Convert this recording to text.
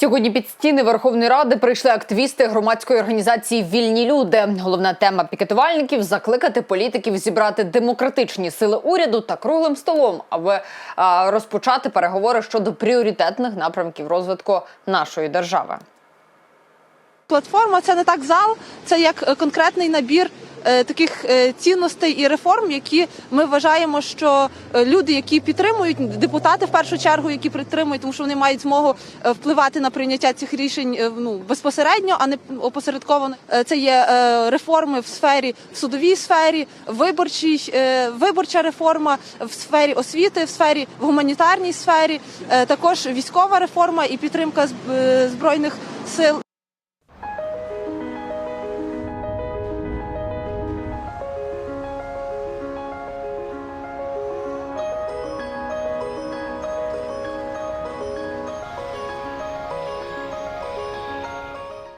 Сьогодні під стіни Верховної Ради прийшли активісти громадської організації Вільні люди. Головна тема пікетувальників закликати політиків зібрати демократичні сили уряду та круглим столом, аби а, розпочати переговори щодо пріоритетних напрямків розвитку нашої держави. Платформа це не так зал, це як конкретний набір таких е, цінностей і реформ, які ми вважаємо, що е, люди, які підтримують, депутати в першу чергу, які підтримують, тому що вони мають змогу е, впливати на прийняття цих рішень е, ну безпосередньо, а не опосередковано. Е, Це є е, реформи в сфері в судовій сфері, виборчій, е, виборча реформа в сфері освіти, в сфері в гуманітарній сфері, е, також військова реформа і підтримка е, збройних сил.